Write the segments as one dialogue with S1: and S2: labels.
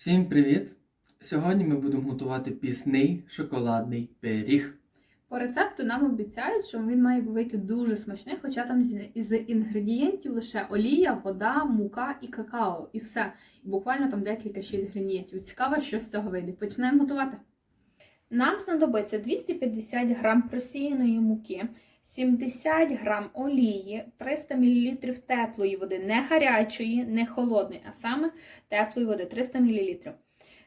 S1: Всім привіт! Сьогодні ми будемо готувати пісний шоколадний пиріг.
S2: По рецепту нам обіцяють, що він має вийти дуже смачний, хоча там з- інгредієнтів лише олія, вода, мука і какао. І все. І буквально там декілька ще інгредієнтів. Цікаво, що з цього вийде. Почнемо готувати. Нам знадобиться 250 грам просіяної муки, 70 грам олії, 300 мл теплої води, не гарячої, не холодної, а саме теплої води 300 мл.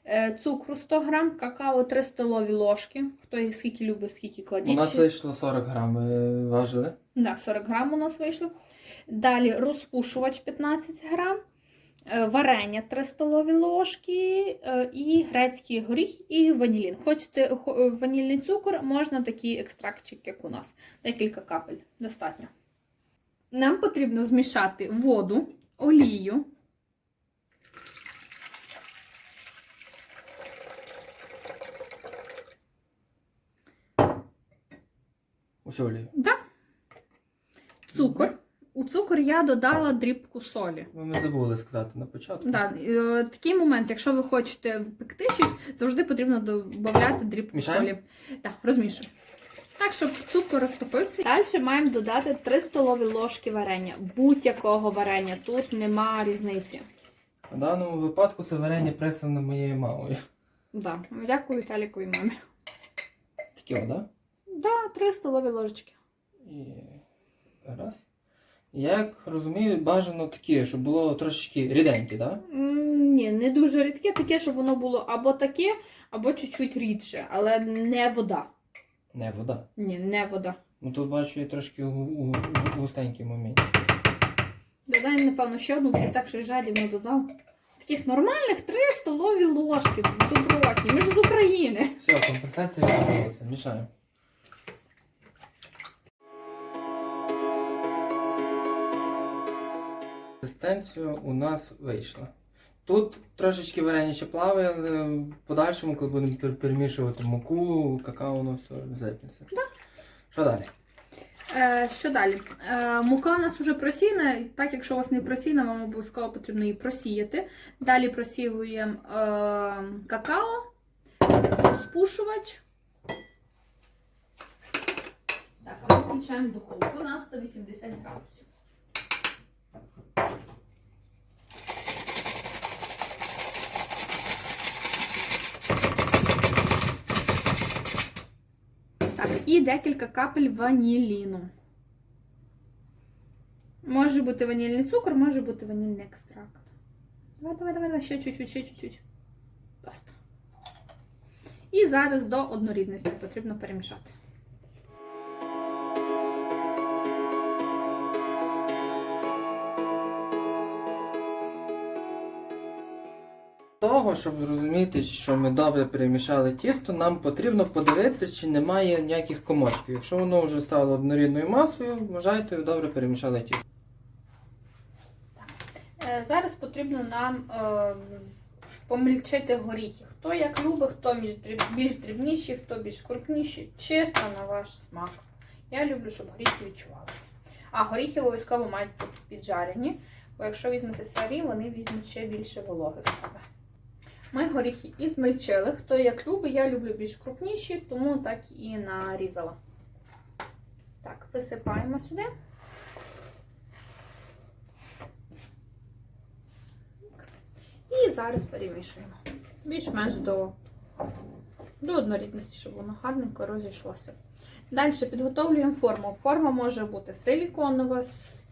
S2: Е, Цукру 100 грам, какао 3 столові ложки. Хто їх скільки любить, скільки кладіть.
S1: У нас вийшло 40 грам, ви важили.
S2: Да, 40 грам у нас вийшло. Далі розпушувач 15 грам, е, варення 3 столові ложки, е, і грецький горіх, і ванілін. Хочете е, ванільний цукор, можна такий екстрактчик, як у нас. Декілька капель. Достатньо. Нам потрібно змішати воду, олію,
S1: Усю олію.
S2: да, цукор. У цукор я додала дрібку солі.
S1: Ну, Ми забули сказати на початку.
S2: Да, е, такий момент, якщо ви хочете пекти щось, завжди потрібно додати дрібку
S1: Мішаємо?
S2: солі. Так, розмішуємо. Так, щоб цукор розтопився. Далі маємо додати 3 столові ложки варення. Будь-якого варення. Тут нема різниці.
S1: В даному випадку це варення пресане моєю мамою.
S2: Да. Дякую Віталіковій мамі.
S1: Такі да?
S2: Да, 3 столові ложечки.
S1: І раз. Як розумію, бажано такі, щоб було трошечки ріденькі, да?
S2: М, Ні, не дуже рідке, таке, щоб воно було або таке, або чуть-чуть рідше, але не вода.
S1: Не вода.
S2: Ні, не вода.
S1: Ну тут бачу я трошки густенький момент.
S2: Додай, напевно, ще одну, бо так щось жадібно додав. Таких нормальних 3 столові ложки добротні. Ми ж з України.
S1: Все, компенсація відбулася. Мішаємо. Консистенцію у нас вийшла. Тут трошечки варення плаває, але в подальшому, коли будемо перемішувати муку, какао, воно все злипнеться. Що далі?
S2: Е, що далі? Е, мука у нас вже просіяна. і Так, якщо у вас не просіяна, вам обов'язково потрібно її просіяти. Далі просіюємо е, какао, розпушувач. Так, а ми включаємо духовку на 180 градусів. Так, і декілька капель ваніліну. Може бути ванільний цукор, може бути ванільний екстракт. Давай, давай, давай, давай, ще чуть-чуть, ще чуть-чуть. Просто. І зараз до однорідності потрібно перемішати.
S1: Того, щоб зрозуміти, що ми добре перемішали тісто, нам потрібно подивитися, чи немає ніяких комочків. Якщо воно вже стало однорідною масою, вважайте, добре перемішали тісто.
S2: Е, Зараз потрібно нам е, помільчити горіхи. Хто як любить, хто більш дрібніші, хто більш крупніші. Чисто на ваш смак. Я люблю, щоб горіхи відчувалися. А горіхи обов'язково мають бути піджарені, бо якщо візьмете сирі, вони візьмуть ще більше вологи в себе. Ми горіхи і змельчили. Хто як любить, я люблю більш крупніші, тому так і нарізала. Так, висипаємо сюди. І зараз перемішуємо. Більш-менш до, до однорідності, щоб воно гарненько розійшлося. Далі підготовлюємо форму. Форма може бути силіконова,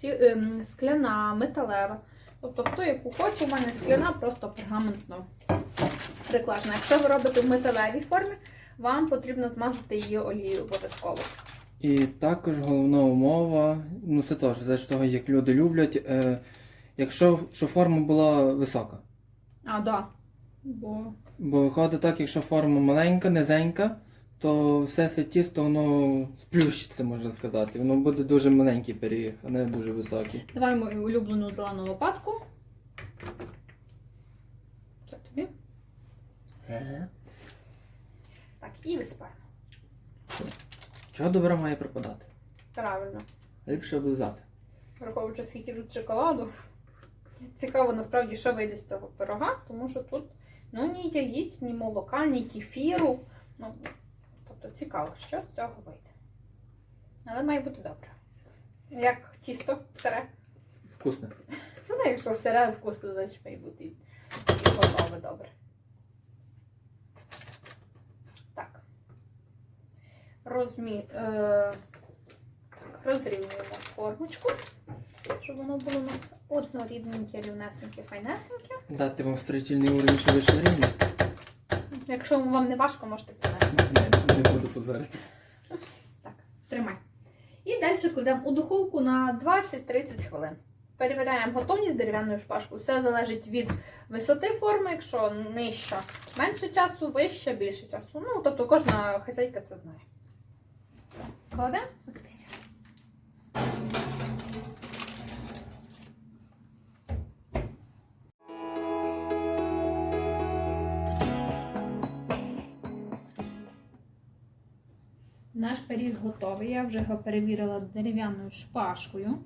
S2: ем, скляна, металева. Тобто, хто яку хоче, у мене скляна, просто пергаментно приклажена. Якщо ви робите в металевій формі, вам потрібно змазати її олією обов'язково.
S1: І також головна умова, ну це теж за того, як люди люблять, е, якщо щоб форма була висока.
S2: А, так. Да. Бо
S1: Бо виходить так, якщо форма маленька, низенька, то все це тісто воно сплющиться, можна сказати. Воно буде дуже маленький пиріг, а не дуже високий.
S2: Давай мою улюблену зелену лопатку. Це тобі. Так, і висипаємо.
S1: Чого добра має пропадати?
S2: Правильно.
S1: Ліпше облизати.
S2: Враховуючи, скільки тут шоколаду. Цікаво насправді, що вийде з цього пирога, тому що тут Ну, ні яїць, ні молока, ні кефіру. Ну, тобто цікаво, що з цього вийде. Але має бути добре. Як тісто сире.
S1: Вкусно.
S2: Ну, так, якщо сире вкусно, значить має бути і готове добре. Так. Розмі... Е... Так, розрівнюємо формочку, щоб воно було у нас однорідненьке, рівнесеньке, файнесеньке.
S1: Дати вам строїтельний уровень, що вийшло рівно?
S2: Якщо вам не важко, можете принести.
S1: Не, не буду позоритись.
S2: Тримай. І далі кладемо у духовку на 20-30 хвилин. Перевіряємо готовність дерев'яною шпажкою. Все залежить від висоти форми, якщо нижча менше часу, вища більше часу. Ну, тобто кожна хазяйка це знає. Кладемо, пектися. Наш пиріг готовий. Я вже його перевірила дерев'яною шпажкою.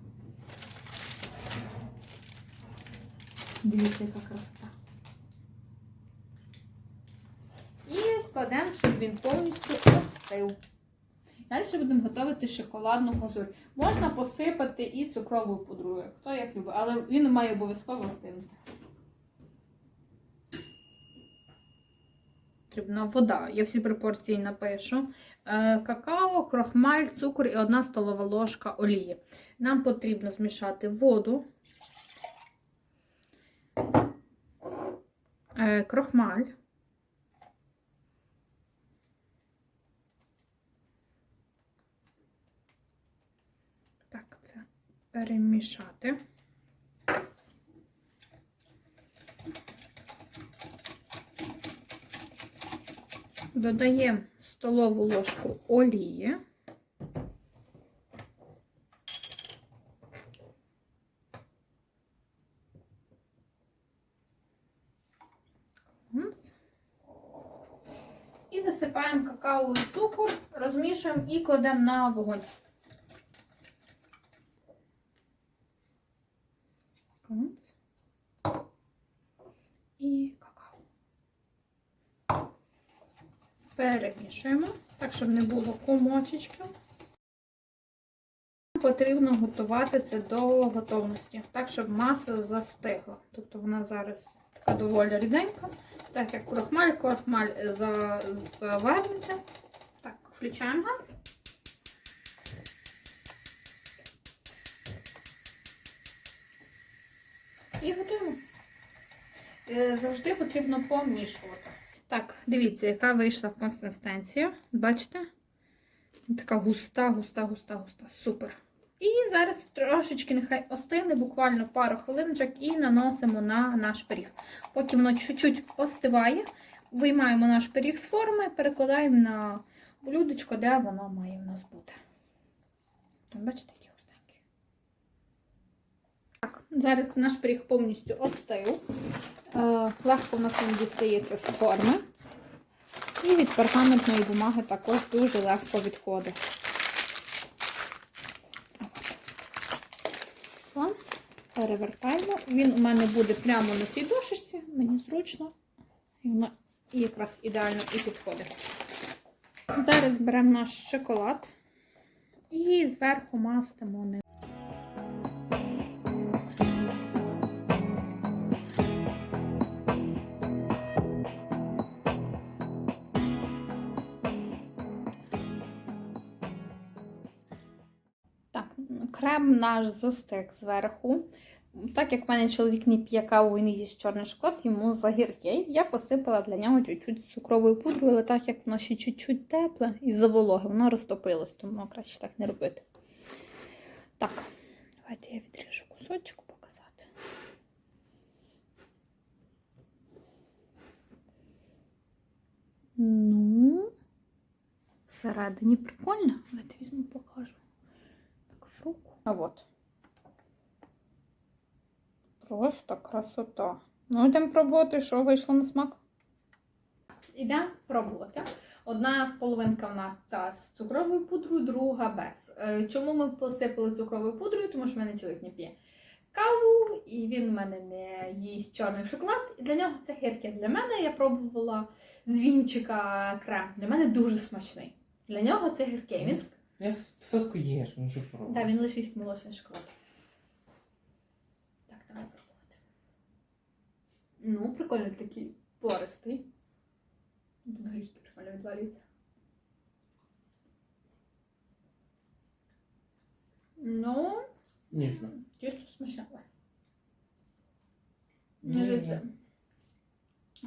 S2: Дивіться, яка красота. І вкладемо, щоб він повністю остив. Далі будемо готувати шоколадну глазурь. Можна посипати і цукровою пудрою, хто як любить, але він має обов'язково остигнути. Потрібна вода. Я всі пропорції напишу. Е, Какао, крохмаль, цукор і одна столова ложка олії. Нам потрібно змішати воду, е, крохмаль, так, це перемішати. Додаємо столову ложку олії. І висипаємо какао і цукор, розмішуємо і кладемо на вогонь. Ось. І какао. Перемішуємо, так, щоб не було комочечків. Потрібно готувати це до готовності, так, щоб маса застигла. Тобто вона зараз така доволі рідненька. Так як крохмаль, крохмаль за, завернеться. Так, включаємо газ. І готуємо. Е, Завжди потрібно помішувати. Так, дивіться, яка вийшла консистенція. Бачите? Така густа, густа, густа, густа. Супер. І зараз трошечки нехай остине, буквально пару хвилиночок, і наносимо на наш пиріг. Поки воно чуть-чуть остиває, виймаємо наш пиріг з форми, перекладаємо на блюдечко, де воно має в нас бути. Бачите, які. Так, зараз наш пиріг повністю остив. Е, Легко в нас він дістається з форми. І від пергаментної бумаги також дуже легко відходить. Клас. Перевертаємо. Він у мене буде прямо на цій дошечці, мені зручно. І воно якраз ідеально і підходить. Зараз беремо наш шоколад і зверху мастимо ним. Крем наш застиг зверху. Так як в мене чоловік не п'є каву і не їсть чорний шоколад, йому загіркий. Я посипала для нього чуть-чуть цукровою пудрою, але так як воно ще чуть-чуть тепле і за вологи, воно розтопилось, тому краще так не робити. Так, давайте я відріжу кусочок показати. Ну, всередині прикольно. Давайте візьму, покажу. Так, в руку. А от. Просто красота. Ну, йдемо пробувати, що вийшло на смак. Ідемо пробувати. Одна половинка в нас ця з цукровою пудрою, друга без. Е, Чому ми посипали цукровою пудрою? Тому що в мене чоловік не п'є каву, і він у мене не їсть чорний шоколад. І для нього це гірке. Для мене я пробувала з вінчика крем. Для мене дуже смачний. Для нього це гірке. Він
S1: Я сотку їш, ну що пробуєш.
S2: Да, він лише їсть молочний шоколад. Так, давай пробувати. Ну, прикольно, такий пористий. Тут горішки прикольно відвалюються. Ну,
S1: Ніжно.
S2: чисто смачне.
S1: Ні,
S2: Не це.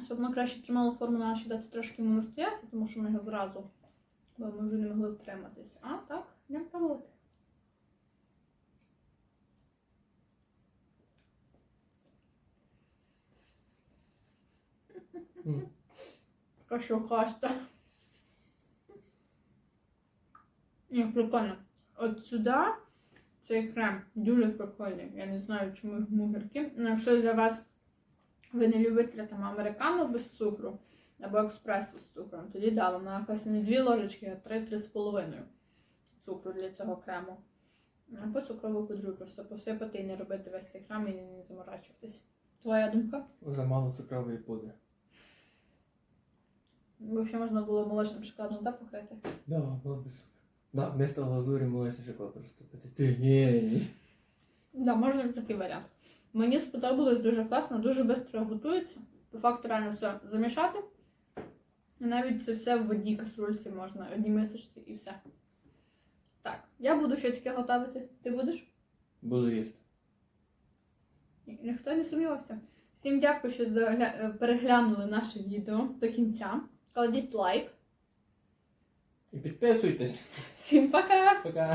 S2: Щоб воно краще тримало форму, треба ще дати трошки йому настояти, тому що ми його зразу, бо ми вже не могли втриматись. А, так, не пробувати.
S1: М.
S2: Така що каста. Ні, прикольно. От сюди цей крем дуже прикольний. Я не знаю, чому йому гіркі. Ну, якщо для вас ви не любите там американо без цукру або експресу з цукром, тоді да, вам на якось не дві ложечки, а три-три з половиною цукру для цього крему. Або цукрову пудру просто посипати і не робити весь цей крем і не заморачуватись. Твоя думка?
S1: Замало цукрової пудри.
S2: Ще можна було молочним шоколадом та покрити.
S1: Да, було б супер. Да, вместо глазурі молочний шоколад просто. Ти геній.
S2: Да, можна такий варіант. Мені сподобалось дуже класно, дуже швидко готується. По факту реально все замішати. І навіть це все в одній каструльці можна, одній мисочці і все. Так, я буду ще таке готувати. Ти будеш?
S1: Буду їсти.
S2: Ні- Ніхто не сумнівався. Всім дякую, що догля- е, переглянули наше відео до кінця. Кладіть лайк.
S1: І підписуйтесь.
S2: Всім пока!
S1: Пока.